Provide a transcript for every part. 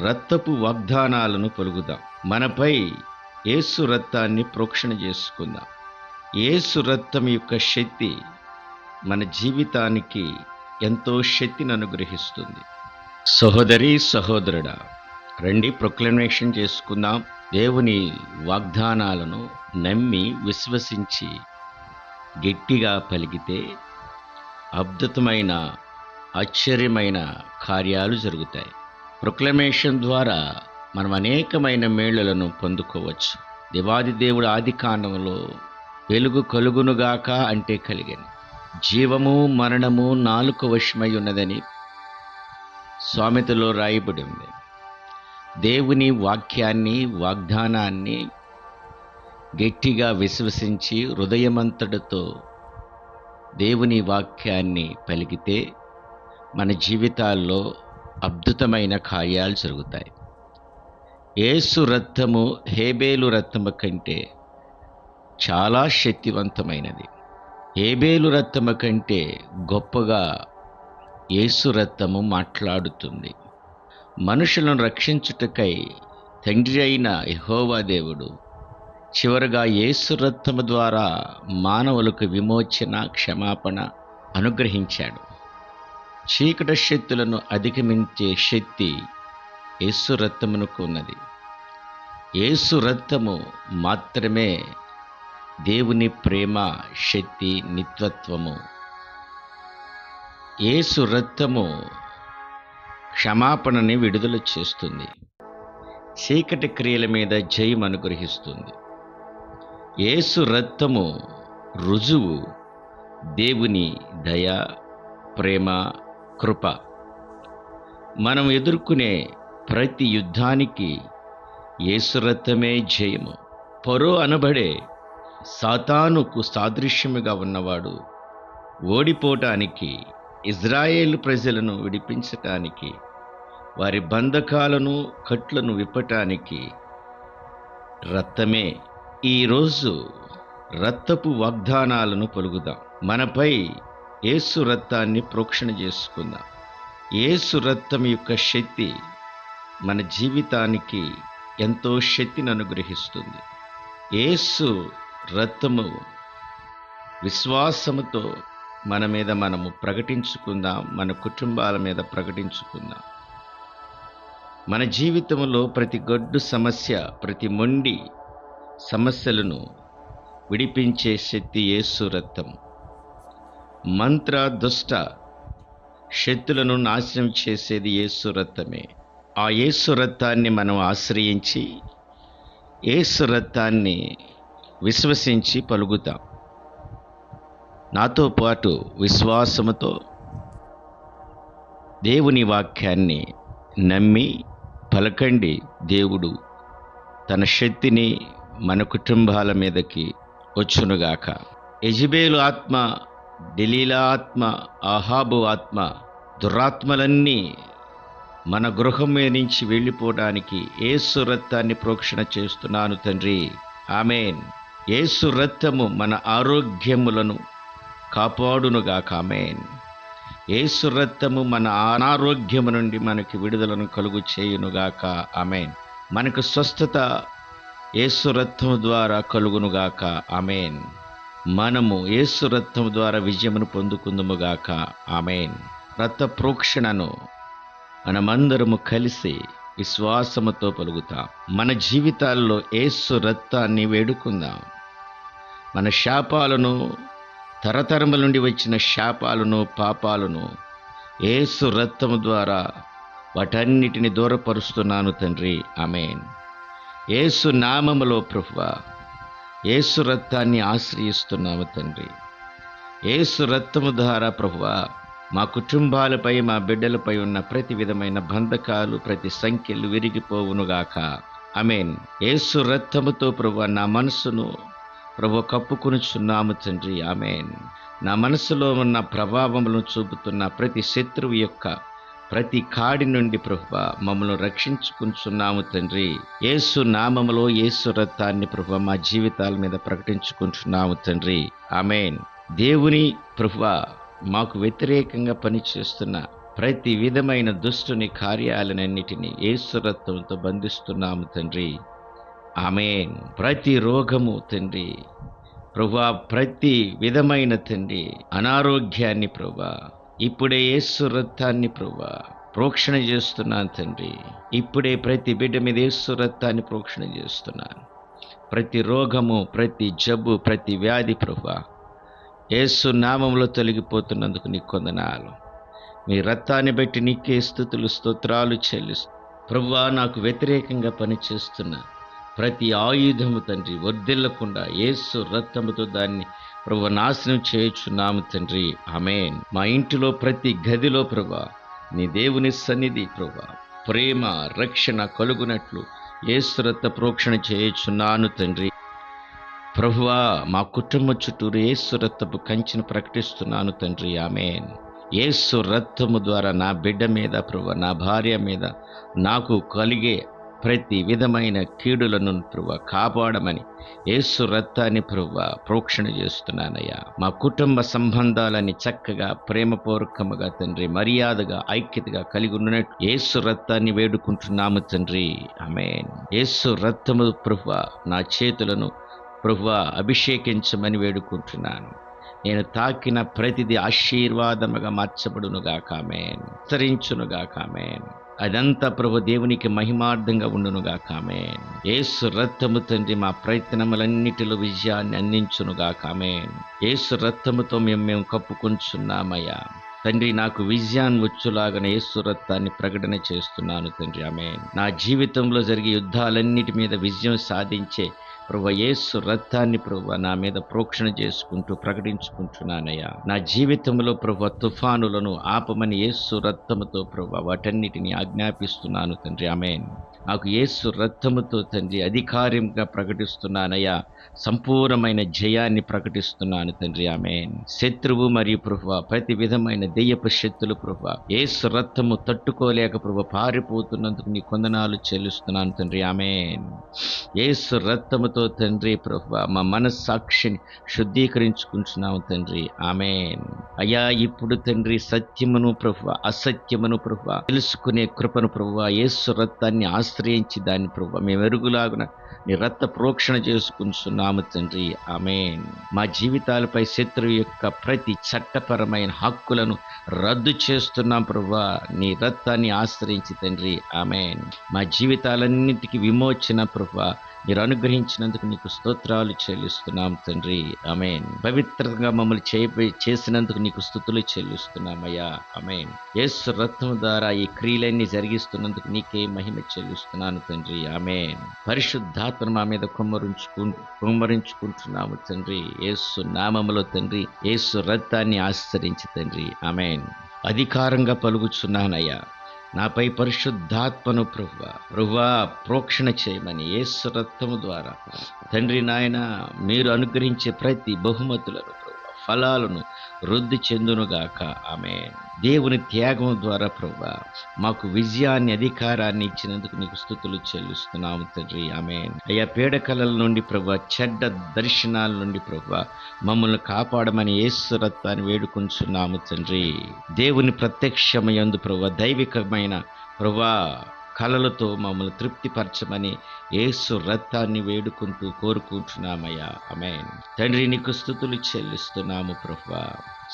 రత్తపు వాగ్దానాలను పలుకుదాం మనపై ఏసు రత్తాన్ని ప్రోక్షణ చేసుకుందాం. ఏసు రత్తం యొక్క శక్తి మన జీవితానికి ఎంతో శక్తిని అనుగ్రహిస్తుంది. సహోదరి సహోదరుడా రండి ప్రొక్లమేషన్ చేసుకుందాం. దేవుని వాగ్దానాలను నమ్మి విశ్వసించి గట్టిగా పలికితే అద్భుతమైన ఆశ్చర్యమైన కార్యాలు జరుగుతాయి. ప్రొక్లమేషన్ ద్వారా మనం అనేకమైన మేళ్ళను పొందుకోవచ్చు. దేవాది దేవుడు ఆది కాండంలో వెలుగు కలుగునుగాక అంటే కలిగని. జీవము మరణము నాలుక వశమై ఉన్నదని సామెతలో రాయబడి ఉంది. దేవుని వాక్యాన్ని వాగ్దానాన్ని గట్టిగా విశ్వసించి హృదయమంతటితో దేవుని వాక్యాన్ని పలికితే మన జీవితాల్లో అద్భుతమైన కార్యాలు జరుగుతాయి. ఏసు రథము హేబేలు రథము కంటే చాలా శక్తివంతమైనది. హేబేలు రథము కంటే గొప్పగా ఏసు రథము మాట్లాడుతుంది. మనుషులను రక్షించుటకై తండ్రి అయిన యహోవా దేవుడు చివరగా యేసు రథము ద్వారా మానవులకు విమోచన క్షమాపణ అనుగ్రహించాడు. చీకటి శక్తులను అధిగమించే శక్తి యేసు రక్తమునకు ఉన్నది. యేసు రక్తము మాత్రమే దేవుని ప్రేమ శక్తి నిత్వత్వము యేసు రక్తము క్షమాపణని విడుదల చేస్తుంది. చీకటి క్రియల మీద జయం అనుగ్రహిస్తుంది. యేసు రక్తము రుజువు దేవుని దయ ప్రేమ కృప. మనం ఎదుర్కొనే ప్రతి యుద్ధానికి యేసు జయము. పరో అనబడే సాతానుకు సాదృశ్యముగా ఉన్నవాడు ఓడిపోవటానికి ఇజ్రాయేల్ ప్రజలను విడిపించటానికి వారి బంధకాలను కట్లను విప్పటానికి రక్తమే. ఈరోజు రక్తపు వాగ్దానాలను పొలుగుదాం మనపై ఏసు రక్తాన్ని ప్రోక్షణ చేసుకుందాం. ఏసు రక్తం యొక్క శక్తి మన జీవితానికి ఎంతో శక్తిని అనుగ్రహిస్తుంది. ఏసు రక్తము విశ్వాసముతో మన మీద మనము ప్రకటించుకుందాం మన కుటుంబాల మీద ప్రకటించుకుందాం. మన జీవితంలో ప్రతి గొడ్డు సమస్య ప్రతి మొండి సమస్యలను విడిపించే శక్తి ఏసు రక్తం మంత్ర దుష్ట శక్తులను నాశనం చేసేది యేసు ఆ యేసు మనం ఆశ్రయించి ఏసురత్తాన్ని విశ్వసించి పలుకుతాం. నాతో పాటు విశ్వాసముతో దేవుని వాక్యాన్ని నమ్మి పలకండి. దేవుడు తన శక్తిని మన కుటుంబాల మీదకి వచ్చునుగాక. యజబేలు ఆత్మ డెలీలా ఆత్మ ఆహాబు ఆత్మ దురాత్మలన్నీ మన గృహం మీద నుంచి వెళ్ళిపోవడానికి ఏసు రక్తాన్ని ప్రోక్షణ చేస్తున్నాను తండ్రి. ఆమెన్. ఏసు రక్తము మన ఆరోగ్యములను కాపాడునుగాక. ఆమెన్. ఏసు రక్తము మన అనారోగ్యము నుండి మనకి విడుదలను కలుగు చేయునుగాక. ఆమెన్. మనకు స్వస్థత ఏసు రక్తము ద్వారా కలుగునుగాక. ఆమెన్. మనము ఏసు రక్తము ద్వారా విజయమును పొందుకుందుముగాక. ఆమెన్. రక్త ప్రోక్షణను మనమందరము కలిసి విశ్వాసముతో పలుకుతాం. మన జీవితాల్లో ఏసు రక్తాన్ని వేడుకుందాం. మన శాపాలను తరతరముల నుండి వచ్చిన శాపాలను పాపాలను ఏసు రక్తము ద్వారా వాటన్నిటిని దూరపరుస్తున్నాను తండ్రి. ఆమెన్. ఏసు నామములో ప్రభువా ఏసు రక్తాన్ని ఆశ్రయిస్తున్నాము తండ్రి. ఏసు రక్తము ద్వారా ప్రభువ మా కుటుంబాలపై మా బిడ్డలపై ఉన్న ప్రతి విధమైన బంధకాలు ప్రతి సంఖ్యలు విరిగిపోవునుగాక. అమేన్ ఏసు రక్తముతో ప్రభు నా మనసును ప్రభు కప్పుకొనుచున్నాము తండ్రి. ఆమెన్. నా మనసులో ఉన్న ప్రభావములను చూపుతున్న ప్రతి శత్రువు యొక్క ప్రతి కాడి నుండి ప్రభు మమ్మల్ని రక్షించుకుంటున్నాము తండ్రి. యేసు నామములో యేసు రక్తాన్ని ప్రభు మా జీవితాల మీద ప్రకటించుకుంటున్నాము తండ్రి. ఆమెన్. దేవుని ప్రభు మాకు వ్యతిరేకంగా పనిచేస్తున్న ప్రతి విధమైన దుష్టుని కార్యాలన్నిటినీ యేసు రక్తంతో బంధిస్తున్నాము తండ్రి. ఆమెన్. ప్రతి రోగము తండ్రి. ప్రభా ప్రతి విధమైన తండ్రి అనారోగ్యాన్ని ప్రభా ఇప్పుడే యేసు రక్తాన్ని ప్రభా ప్రోక్షణ చేస్తున్నాను తండ్రి. ఇప్పుడే ప్రతి బిడ్డ మీద యేసు రక్తాన్ని ప్రోక్షణ చేస్తున్నాను. ప్రతి రోగము ప్రతి జబ్బు ప్రతి వ్యాధి ప్రభా యేసు నామంలో తొలగిపోతున్నందుకు నీ కొందనాలు మీ రక్తాన్ని బట్టి నీకే స్థుతులు స్తోత్రాలు చెల్లిస్తూ ప్రభువా నాకు వ్యతిరేకంగా పనిచేస్తున్న ప్రతి ఆయుధము తండ్రి వర్దిల్లకుండా యేసు రక్తముతో దాన్ని ప్రభు నాశనం చేయుచున్నాము తండ్రి. ఆమెన్. మా ఇంటిలో ప్రతి గదిలో ప్రభా నీ దేవుని సన్నిధి ప్రభా ప్రేమ రక్షణ కలుగునట్లు యేసు ప్రోక్షణ చేయుచున్నాను తండ్రి. ప్రభువా మా కుటుంబ చుట్టూరు యేసు రక్తపు కంచెను ప్రకటిస్తున్నాను తండ్రి. ఆమెన్. యేసు రక్తము ద్వారా నా బిడ్డ మీద ప్రభు నా భార్య మీద నాకు కలిగే ప్రతి విధమైన కీడులను ప్రభు కాపాడమని ఏసు రక్తాన్ని ప్రభు ప్రోక్షణ చేస్తున్నానయ్యా. మా కుటుంబ సంబంధాలని చక్కగా ప్రేమపూర్వకముగా తండ్రి మర్యాదగా ఐక్యతగా కలిగి ఉన్నట్టు ఏసు రక్తాన్ని వేడుకుంటున్నాము తండ్రి. ఆమెన్. ఏసు రక్తము ప్రభు నా చేతులను ప్రభు అభిషేకించమని వేడుకుంటున్నాను. నేను తాకిన ప్రతిది ఆశీర్వాదముగా మార్చబడునుగా ఆమెన్. విస్తరించునుగా ఆమెన్. అదంతా ప్రభు దేవునికి మహిమార్థంగా ఉండునుగాక ఆమెన్. ఏసు రక్తము తండ్రి మా ప్రయత్నములన్నిటిలో విజయాన్ని అందించునుగాక ఆమెన్. ఏసు రక్తముతో మేము మేము కప్పుకుంటున్నామయ్యా తండ్రి నాకు విజయాన్ని వచ్చులాగన ఏసు రక్తాన్ని ప్రకటన చేస్తున్నాను తండ్రి ఆమె నా జీవితంలో జరిగే యుద్ధాలన్నిటి మీద విజయం సాధించే ప్రభు యేసు రక్తాన్ని ప్రభు నా మీద ప్రోక్షణ చేసుకుంటూ ప్రకటించుకుంటున్నానయ్యా. నా జీవితంలో ప్రభు తుఫానులను ఆపమని యేసు రక్తముతో ప్రభు వాటన్నిటిని ఆజ్ఞాపిస్తున్నాను తండ్రి. ఆమెన్. నాకు యేసు రక్తముతో తండ్రి అధికారంగా ప్రకటిస్తున్నానయ్యా. సంపూర్ణమైన జయాన్ని ప్రకటిస్తున్నాను తండ్రి. ఆమెన్. శత్రువు మరియు ప్రభు ప్రతి విధమైన దెయ్యపు శక్తులు ప్రభు యేసు రక్తము తట్టుకోలేక ప్రభు పారిపోతున్నందుకు నీ కొందనాలు చెల్లిస్తున్నాను తండ్రి. ఆమెన్. యేసు రక్తముతో తండ్రి ప్రభు మా మనస్సాక్షిని శుద్ధీకరించుకుంటున్నాము తండ్రి. ఆమెన్. అయ్యా ఇప్పుడు తండ్రి సత్యమును ప్రభు అసత్యమును ప్రభు తెలుసుకునే కృపను ప్రభు యేసు రక్తాన్ని ఆశ్రయించి దాన్ని ప్రభు మేము ఎరుగులాగున నీ రక్త ప్రోక్షణ చేసుకుంటున్నాము తండ్రి. ఆమెన్. మా జీవితాలపై శత్రువు యొక్క ప్రతి చట్టపరమైన హక్కులను రద్దు చేస్తున్నాం ప్రభా నీ రక్తాన్ని ఆశ్రయించి తండ్రి. ఆమెన్. మా జీవితాలన్నిటికీ విమోచన ప్రభా మీరు అనుగ్రహించినందుకు నీకు స్తోత్రాలు చెల్లిస్తున్నాం తండ్రి. ఆమెన్. పవిత్రంగా మమ్మల్ని చేయ చేసినందుకు నీకు స్థుతులు చెల్లిస్తున్నామయ్యా. ఆమెన్. యేసు రత్నం ద్వారా ఈ క్రియలన్నీ జరిగిస్తున్నందుకు నీకే మహిమ చెల్లిస్తున్నాను తండ్రి. ఆమెన్. పరిశుద్ధాత్మ మా మీద కుమ్మరించుకు కుమ్మరించుకుంటున్నాము తండ్రి. యేసు నామములో తండ్రి యేసు రక్తాన్ని ఆశ్రయించి తండ్రి. ఆమెన్. అధికారంగా పలుకుచున్నానయ్యా. నాపై పరిశుద్ధాత్మను ప్రభు ప్రభువా ప్రోక్షణ చేయమని ఏసు రక్తము ద్వారా. తండ్రి నాయన మీరు అనుగ్రహించే ప్రతి బహుమతులను ప్రభు ఫలాలను వృద్ధి చెందునుగాక. ఆమె దేవుని త్యాగం ద్వారా ప్రభా మాకు విజయాన్ని అధికారాన్ని ఇచ్చినందుకు నీకు స్థుతులు చెల్లిస్తున్నాము తండ్రి. ఆమె అయ్యా పీడకలల నుండి ప్రభు చెడ్డ దర్శనాల నుండి ప్రభు మమ్మల్ని కాపాడమని యేసు వేడుకుంటున్నాము తండ్రి. దేవుని ప్రత్యక్షమయందు ప్రభు దైవికమైన ప్రభా కలలతో మమ్మల్ని తృప్తిపరచమని ఏసు రక్తాన్ని వేడుకుంటూ కోరుకుంటున్నామయ్యా. అమేన్ తండ్రి నీకు స్థుతులు చెల్లిస్తున్నాము ప్రభా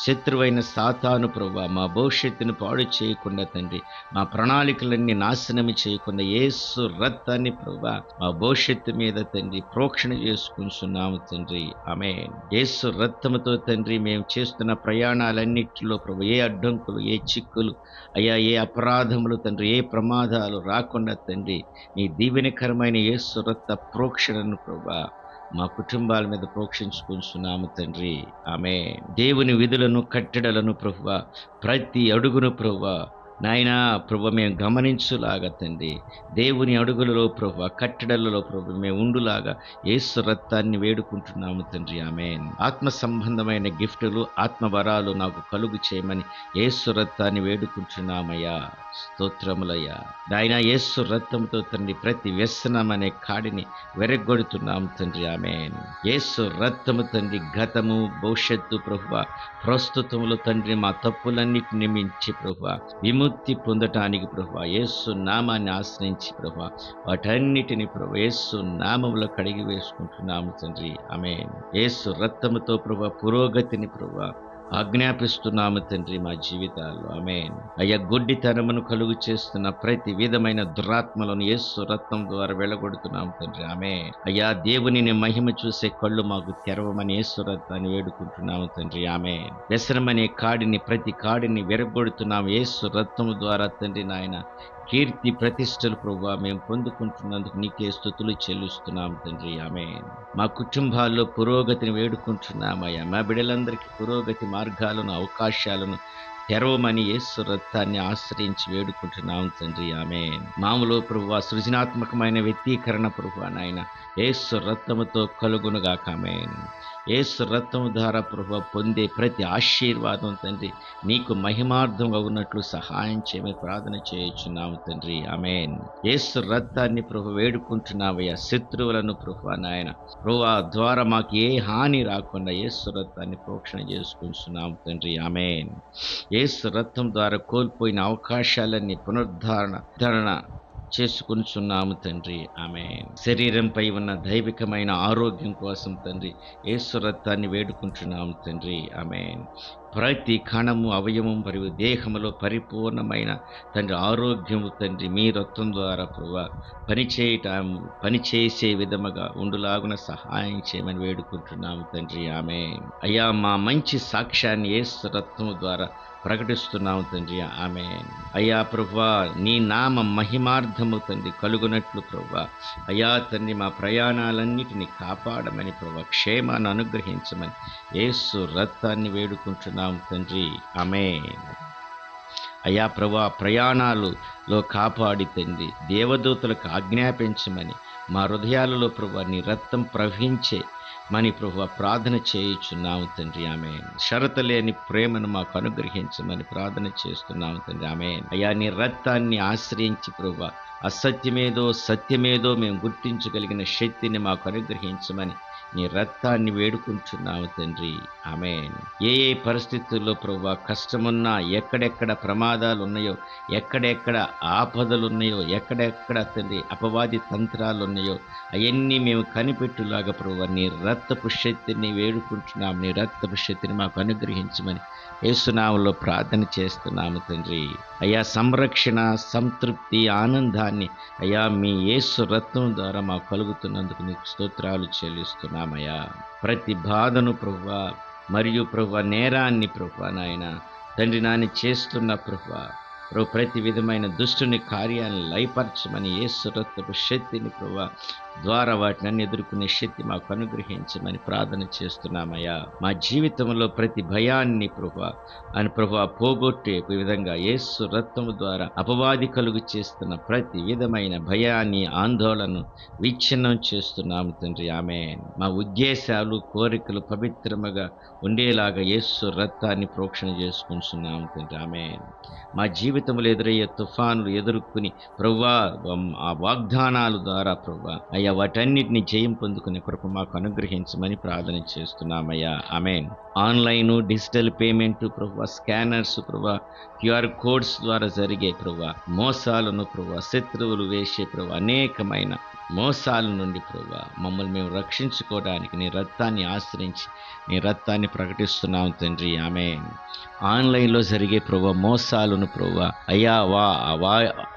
శత్రువైన సాతాను ప్రభు మా భవిష్యత్తును పాడు చేయకుండా తండ్రి మా ప్రణాళికలన్నీ నాశనం చేయకుండా యేసు రత్తాన్ని ప్రభా మా భవిష్యత్తు మీద తండ్రి ప్రోక్షణ చేసుకుంటున్నాము తండ్రి. ఆమె యేసు రక్తముతో తండ్రి మేము చేస్తున్న ప్రయాణాలన్నిటిలో ప్రభు ఏ అడ్డంకులు ఏ చిక్కులు అయ్యా ఏ అపరాధములు తండ్రి ఏ ప్రమాదాలు రాకుండా తండ్రి నీ దీవెనకరమైన యేసు రక్త ప్రోక్షణను ప్రభా మా కుటుంబాల మీద ప్రోక్షించుకుంటున్నాము తండ్రి. ఆమె దేవుని విధులను కట్టడలను ప్రభువ ప్రతి అడుగును ప్రభువ నాయనా ప్రభు మేము గమనించులాగా తండ్రి. దేవుని అడుగులలో ప్రభు కట్టడలలో ప్రభు మేము ఉండులాగా ఏసు రక్తాన్ని వేడుకుంటున్నాము తండ్రి. ఆమె ఆత్మ సంబంధమైన గిఫ్టులు ఆత్మవరాలు నాకు కలుగు చేయమని ఏసు రక్తాన్ని వేడుకుంటున్నామయ్యా. స్తోత్రములయ్యా. నాయన ఏసు రక్తంతో తండ్రి ప్రతి వ్యసనం అనే కాడిని వెరగొడుతున్నాం తండ్రి. ఆమె యేసు రక్తము తండ్రి గతము భవిష్యత్తు ప్రభు ప్రస్తుతములో తండ్రి మా తప్పులన్నిటిని మించి ప్రభు విముక్తి పొందటానికి ప్రభు యేసు నామాన్ని ఆశ్రయించి ప్రభు వాటన్నిటిని ప్రభు యేసు నామంలో కడిగి వేసుకుంటున్నాము తండ్రి. ఆమె యేసు రక్తముతో ప్రభు పురోగతిని ప్రభు ఆజ్ఞాపిస్తున్నాము తండ్రి మా జీవితాల్లో. ఆమె అయ్యా గుడ్డితనమును కలుగు చేస్తున్న ప్రతి విధమైన దురాత్మలను యేసు రత్నం ద్వారా వెళ్ళగొడుతున్నాము తండ్రి. ఆమె అయ్యా దేవునిని మహిమ చూసే కళ్ళు మాకు తెరవమని యేసు రత్నాన్ని వేడుకుంటున్నాము తండ్రి. ఆమె వ్యసనమనే కాడిని ప్రతి కాడిని విరగొడుతున్నాము యేసు రత్నము ద్వారా తండ్రి నాయన. కీర్తి ప్రతిష్టలు ప్రభు మేము పొందుకుంటున్నందుకు నీకే స్థుతులు చెల్లిస్తున్నాం తండ్రి ఆమె మా కుటుంబాల్లో పురోగతిని వేడుకుంటున్నామయ్యా. మా బిడ్డలందరికీ పురోగతి మార్గాలను అవకాశాలను తెరవమని యేసు రక్తాన్ని ఆశ్రయించి వేడుకుంటున్నాం తండ్రి ఆమె మామూలు ప్రభు సృజనాత్మకమైన వ్యక్తీకరణ ప్రభు నాయన. యేసు రక్తముతో కలుగునుగాక ఆమె యేసు రక్తము ద్వారా ప్రభు పొందే ప్రతి ఆశీర్వాదం తండ్రి నీకు మహిమార్థంగా ఉన్నట్లు సహాయం చేయమని ప్రార్థన చేయుచున్నాము తండ్రి. ఆమెన్. యేసు రత్నాన్ని ప్రభు వేడుకుంటున్నావయ్యా. శత్రువులను ప్రభు నాయన ప్రభు ద్వారా మాకు ఏ హాని రాకుండా ఏసు రత్నాన్ని ప్రోక్షణ చేసుకుంటున్నాము తండ్రి. ఆమెన్. యేసు రత్నం ద్వారా కోల్పోయిన అవకాశాలన్నీ పునరుద్ధరణ ధరణ చేసుకుంటున్నాము తండ్రి. ఆమె శరీరంపై ఉన్న దైవికమైన ఆరోగ్యం కోసం తండ్రి యేసు రక్తాన్ని వేడుకుంటున్నాము తండ్రి. ఆమె ప్రతి కణము అవయవం మరియు దేహములో పరిపూర్ణమైన తండ్రి ఆరోగ్యము తండ్రి మీ రక్తం ద్వారా ప్రభు. పనిచేయట పనిచేసే విధముగా ఉండులాగున సహాయం చేయమని వేడుకుంటున్నాము తండ్రి. ఆమె అయ్యా మా మంచి సాక్ష్యాన్ని యేసు రక్తము ద్వారా ప్రకటిస్తున్నాము తండ్రి. ఆమె అయ్యా ప్రభా నీ నామ మహిమార్థము తండ్రి కలుగునట్లు ప్రభా అయ్యా తండ్రి మా ప్రయాణాలన్నిటిని కాపాడమని ప్రభా క్షేమాన్ని అనుగ్రహించమని ఏసు రక్తాన్ని వేడుకుంటున్నాము తండ్రి. ఆమె అయ్యా ప్రభా ప్రయాణాలులో కాపాడి తండ్రి దేవదూతలకు ఆజ్ఞాపించమని మా హృదయాలలో ప్రభా నీ రక్తం ప్రవహించే మని ప్రభు ప్రార్థన చేయుచున్నాము తండ్రి. ఆమె షరత లేని ప్రేమను మాకు అనుగ్రహించమని ప్రార్థన చేస్తున్నాము తండ్రి. ఆమె అయ్యా నీ రక్తాన్ని ఆశ్రయించి ప్రభు అసత్యమేదో సత్యమేదో మేము గుర్తించగలిగిన శక్తిని మాకు అనుగ్రహించమని నీ రక్తాన్ని వేడుకుంటున్నావు తండ్రి. ఆమె ఏ ఏ పరిస్థితుల్లో ప్రభు కష్టమున్నా ఎక్కడెక్కడ ప్రమాదాలు ఉన్నాయో ఎక్కడెక్కడ ఆపదలు ఉన్నాయో ఎక్కడెక్కడ తండ్రి అపవాది తంత్రాలు ఉన్నాయో అవన్నీ మేము కనిపెట్టులాగా ప్రభు నీ రక్తపు శక్తిని వేడుకుంటున్నాము నీ రక్తపు శక్తిని మాకు అనుగ్రహించమని యేసునామలో ప్రార్థన చేస్తున్నాము తండ్రి. అయ్యా సంరక్షణ సంతృప్తి ఆనందాన్ని అయ్యా మీ యేసు రత్నం ద్వారా మాకు కలుగుతున్నందుకు నీకు స్తోత్రాలు నామయ ప్రతి బాధను ప్రభు మరియు ప్రభు నేరాన్ని ప్రభు నాయన. తండ్రి నాని చేస్తున్న ప్రభు ప్రభు ప్రతి విధమైన దుష్టుని కార్యాన్ని లయపరచమని ఏ రక్తపు శక్తిని ప్రభు ద్వారా వాటిని ఎదుర్కొనే శక్తి మాకు అనుగ్రహించమని ప్రార్థన చేస్తున్నామయ్యా. మా జీవితంలో ప్రతి భయాన్ని ప్రభు అని ప్రభు పోగొట్టే విధంగా యేసు రత్నము ద్వారా అపవాది కలుగు చేస్తున్న ప్రతి విధమైన భయాన్ని ఆందోళన విచ్ఛిన్నం చేస్తున్నాము తండ్రి. ఆమె మా ఉద్దేశాలు కోరికలు పవిత్రముగా ఉండేలాగా యేసు రక్తాన్ని ప్రోక్షణ చేసుకుంటున్నాము తండ్రి. ఆమె మా జీవితంలో ఎదురయ్యే తుఫానులు ఎదుర్కొని ప్రవ్వా ఆ వాగ్దానాల ద్వారా ప్రవ్వా అయ్యా వాటన్నిటిని జయం పొందుకునే కృప మాకు అనుగ్రహించమని ప్రార్థన చేస్తున్నామయ్యా. ఆమెన్. ఆన్లైన్ డిజిటల్ పేమెంట్ ప్రభు స్కానర్స్ ప్రభు క్యూఆర్ కోడ్స్ ద్వారా జరిగే ప్రభు మోసాలను ప్రభు శత్రువులు వేసే ప్రభు అనేకమైన మోసాల నుండి ప్రభా మమ్మల్ని మేము రక్షించుకోవడానికి నీ రక్తాన్ని ఆశ్రయించి నీ రక్తాన్ని ప్రకటిస్తున్నాం తండ్రి. ఆమె ఆన్లైన్లో జరిగే ప్రభా మోసాలను ప్రభా అయ్యా వా వా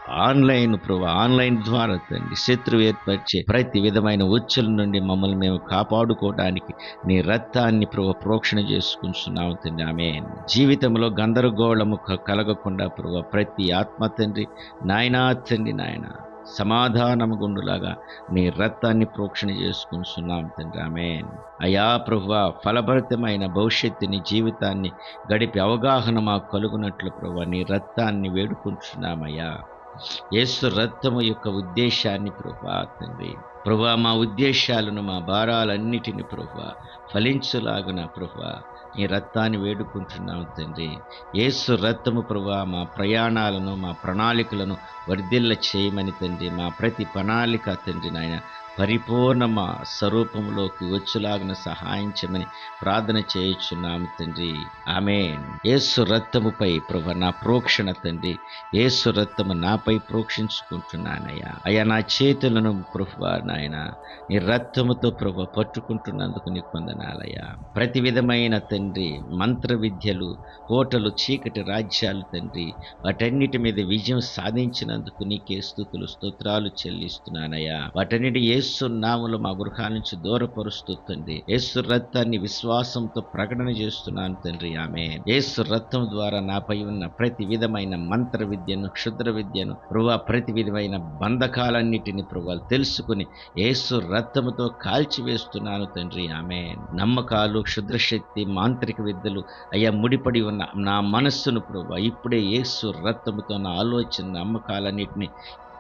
ఆన్లైన్ ప్రభా ఆన్లైన్ ద్వారా తండ్రి శత్రువు ఏర్పరిచే ప్రతి విధమైన ఉచ్చుల నుండి మమ్మల్ని మేము కాపాడుకోవడానికి నీ రక్తాన్ని ప్రభు ప్రోక్షణ చేసుకుంటున్నాం తండ్రి. ఆమె జీవితంలో గందరగోళము కలగకుండా ప్రభు ప్రతి ఆత్మ తండ్రి నాయనా తండ్రి నాయన. సమాధానముగుండులాగా నీ రక్తాన్ని ప్రోక్షణ చేసుకుంటున్నాం తండ్రామే అయా ప్రభువా ఫలభరితమైన భవిష్యత్తుని జీవితాన్ని గడిపి అవగాహన మాకు కలుగునట్లు ప్రభు నీ రక్తాన్ని వేడుకుంటున్నామయ్యా యేసు రక్తము యొక్క ఉద్దేశాన్ని ప్రభా తండ్రి. ప్రభా మా ఉద్దేశాలను మా భారాలన్నిటిని ప్రభా ఫలించులాగున ప్రభా నీ రక్తాన్ని వేడుకుంటున్నాం తండ్రి. ఏసు రక్తము ప్రభా మా ప్రయాణాలను మా ప్రణాళికలను వర్ధిల్ల చేయమని తండ్రి. మా ప్రతి ప్రణాళిక తండ్రి నాయన పరిపూర్ణమ స్వరూపంలోకి వచ్చులాగిన సహాయం చేయమని ప్రార్థన చేయుచున్నాము తండ్రి. ఆమె యేసు రక్తముపై ప్రభ నా ప్రోక్షణ తండ్రి. యేసు రక్తము నాపై ప్రోక్షించుకుంటున్నానయ్యా. అయ్యా నా చేతులను ప్రభు నాయన నీ రక్తముతో ప్రభు పట్టుకుంటున్నందుకు నీకు వందనాలయ్యా. ప్రతి విధమైన తండ్రి మంత్ర విద్యలు కోటలు చీకటి రాజ్యాలు తండ్రి వాటన్నిటి మీద విజయం సాధించినందుకు నీకే స్థుతులు స్తోత్రాలు చెల్లిస్తున్నానయ్యా. వాటన్నిటి యేసు నాములు మా గృహాల నుంచి దూరపరుస్తూ తండ్రి యేసు రక్తాన్ని విశ్వాసంతో ప్రకటన చేస్తున్నాను తండ్రి ఆమె యేసు రక్తం ద్వారా నాపై ఉన్న ప్రతి విధమైన మంత్ర విద్యను క్షుద్ర విద్యను ప్రభు ప్రతి విధమైన బంధకాలన్నిటిని ప్రభు తెలుసుకుని యేసు రక్తముతో కాల్చివేస్తున్నాను తండ్రి ఆమె నమ్మకాలు క్షుద్రశక్తి మాంత్రిక విద్యలు అయ్యా ముడిపడి ఉన్న నా మనస్సును ప్రభు ఇప్పుడే యేసు రక్తముతో నా ఆలోచన నమ్మకాలన్నిటిని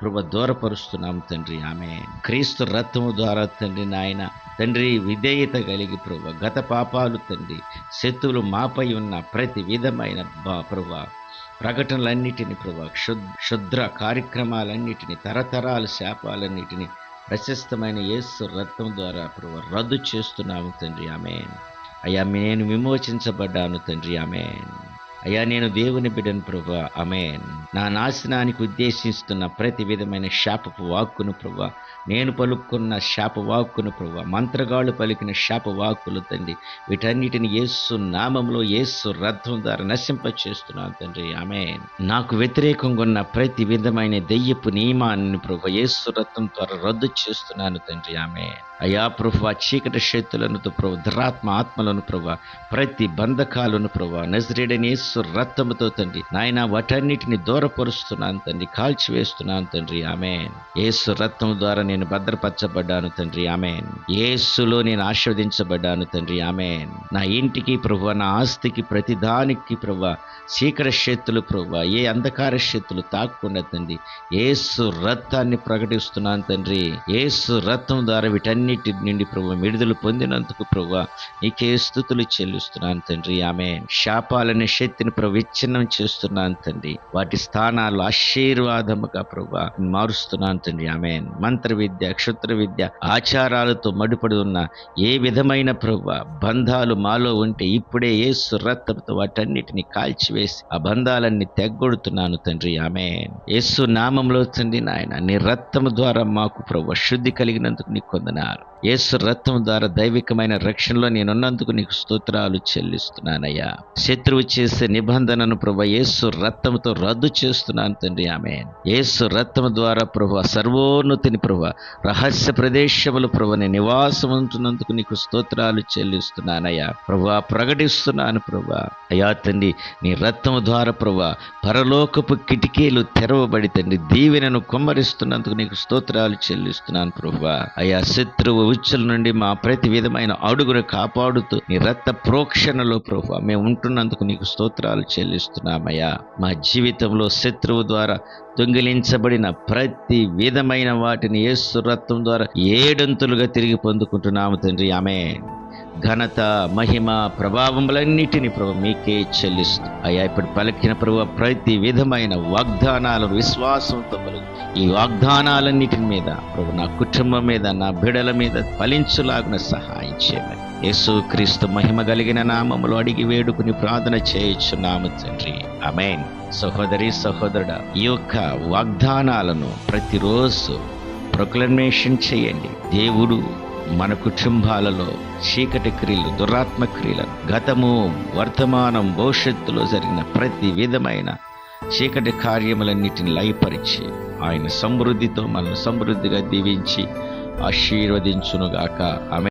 ప్రభు దూరపరుస్తున్నాం తండ్రి. ఆమె క్రీస్తు రత్నము ద్వారా తండ్రి నాయన తండ్రి విధేయత కలిగి ప్రభు గత పాపాలు తండ్రి శత్రువులు మాపై ఉన్న ప్రతి విధమైన బా ప్రభు ప్రకటనలన్నిటిని ప్రభు క్షుద్ క్షుద్ర కార్యక్రమాలన్నిటిని తరతరాల శాపాలన్నిటిని ప్రశస్తమైన యేసు రత్నం ద్వారా ప్రభు రద్దు చేస్తున్నాము తండ్రి. ఆమె అయ్యా నేను విమోచించబడ్డాను తండ్రి. ఆమె అయ్యా నేను దేవుని బిడ్డను ప్రభా అమేన్ నా నాశనానికి ఉద్దేశిస్తున్న ప్రతి విధమైన శాపపు వాక్కును ప్రభా నేను పలుకున్న శాప వాక్కును ప్రభా మంత్రగాళ్ళు పలికిన శాప వాక్కులు తండ్రి. వీటన్నిటిని యేసు నామంలో యేసు రథం ద్వారా నశింప చేస్తున్నాను తండ్రి. ఆమెన్. నాకు వ్యతిరేకంగా ఉన్న ప్రతి విధమైన దెయ్యపు నియమాన్ని ప్రభా యేసు రథం ద్వారా రద్దు చేస్తున్నాను తండ్రి. ఆమె అయా ప్రభు చీకటి శక్తులను ప్రభు ధరాత్మ ఆత్మలను ప్రభు ప్రతి బంధకాలను ప్రభు నజరేడని యేసు రక్తముతో తండ్రి. నాయన వాటన్నిటిని దూరపరుస్తున్నాను తండ్రి. కాల్చివేస్తున్నాను తండ్రి. ఆమె యేసు రక్తం ద్వారా నేను భద్రపరచబడ్డాను తండ్రి. ఆమెన్. యేసులో నేను ఆస్వాదించబడ్డాను తండ్రి. ఆమెన్. నా ఇంటికి ప్రభు నా ఆస్తికి ప్రతి దానికి ప్రభు చీకటి శక్తులు ప్రభు ఏ అంధకార శక్తులు తాకుండా తండ్రి. యేసు రక్తాన్ని ప్రకటిస్తున్నాను తండ్రి. యేసు రక్తం ద్వారా వీటన్నిటి నుండి ప్రభు విడుదల పొందినందుకు ప్రభు నీకే స్థుతులు చెల్లిస్తున్నాను తండ్రి. ఆమె శాపాలనే శక్తి ప్రభు విచ్ఛిన్నం చేస్తున్నాను తండ్రి. వాటి స్థానాలు ఆశీర్వాదముగా ప్రభు మారుస్తున్నాను తండ్రి. ఆమె మంత్ర విద్య క్షుత్ర విద్య ఆచారాలతో మడిపడి ఉన్న ఏ విధమైన ప్రభు బంధాలు మాలో ఉంటే ఇప్పుడే యేసు రక్తంతో వాటన్నిటిని కాల్చివేసి ఆ బంధాలన్నీ తెగ్గొడుతున్నాను తండ్రి. ఆమె యేసు నామంలో తండ్రి నాయన నీ రక్తము ద్వారా మాకు ప్రభు శుద్ధి కలిగినందుకు నీకు కొందనారు యేసు రక్తం ద్వారా దైవికమైన రక్షణలో నేనున్నందుకు నీకు స్తోత్రాలు చెల్లిస్తున్నానయ్యా. శత్రువు చేసే నిబంధనను ప్రభు యేసు రక్తంతో రద్దు చేస్తున్నాను తండ్రి. ఆమె యేసు రక్తం ద్వారా ప్రభు సర్వోన్నతిని ప్రభు రహస్య ప్రదేశములు ప్రభు నీ నివాసం ఉంటున్నందుకు నీకు స్తోత్రాలు చెల్లిస్తున్నానయ్యా. ప్రభు ప్రకటిస్తున్నాను ప్రభు. అయ్యా తండ్రి నీ రక్తము ద్వారా ప్రభు పరలోకపు కిటికీలు తెరవబడి తండ్రి దీవెనను కుమ్మరిస్తున్నందుకు నీకు స్తోత్రాలు చెల్లిస్తున్నాను ప్రభు. అయ్యా శత్రువు ఉచ్చుల నుండి మా ప్రతి విధమైన అడుగును కాపాడుతూ నీ రక్త ప్రోక్షణలో ప్రభు మేము ఉంటున్నందుకు నీకు స్తోత్రాలు చెల్లిస్తున్నామయ్యా. మా జీవితంలో శత్రువు ద్వారా దొంగిలించబడిన ప్రతి విధమైన వాటిని యేసు రత్నం ద్వారా ఏడంతులుగా తిరిగి పొందుకుంటున్నాము తండ్రి. ఆమె ఘనత మహిమ ప్రభావములన్నిటిని ప్రభు మీకే చెల్లిస్తూ. అయ్యా ఇప్పుడు పలికిన ప్రభు ప్రతి విధమైన వాగ్దానాలను విశ్వాసంతో పలుకు. ఈ వాగ్దానాలన్నిటి మీద ప్రభు నా కుటుంబం మీద నా బిడల మీద ఫలించులాగున సహాయం చేయమని. యేసు క్రీస్తు మహిమ కలిగిన నామములు అడిగి వేడుకుని ప్రార్థన చేయొచ్చున్నాము తండ్రి. అమేన్ సహోదరి సహోదరుడ ఈ యొక్క వాగ్దానాలను ప్రతిరోజు ప్రొక్లమేషన్ చేయండి. దేవుడు మన కుటుంబాలలో చీకటి క్రియలు దురాత్మ క్రియలను గతము వర్తమానం భవిష్యత్తులో జరిగిన ప్రతి విధమైన చీకటి కార్యములన్నిటిని లయపరిచి ఆయన సమృద్ధితో మనల్ని సమృద్ధిగా దీవించి ఆశీర్వదించునుగాక. ఆమె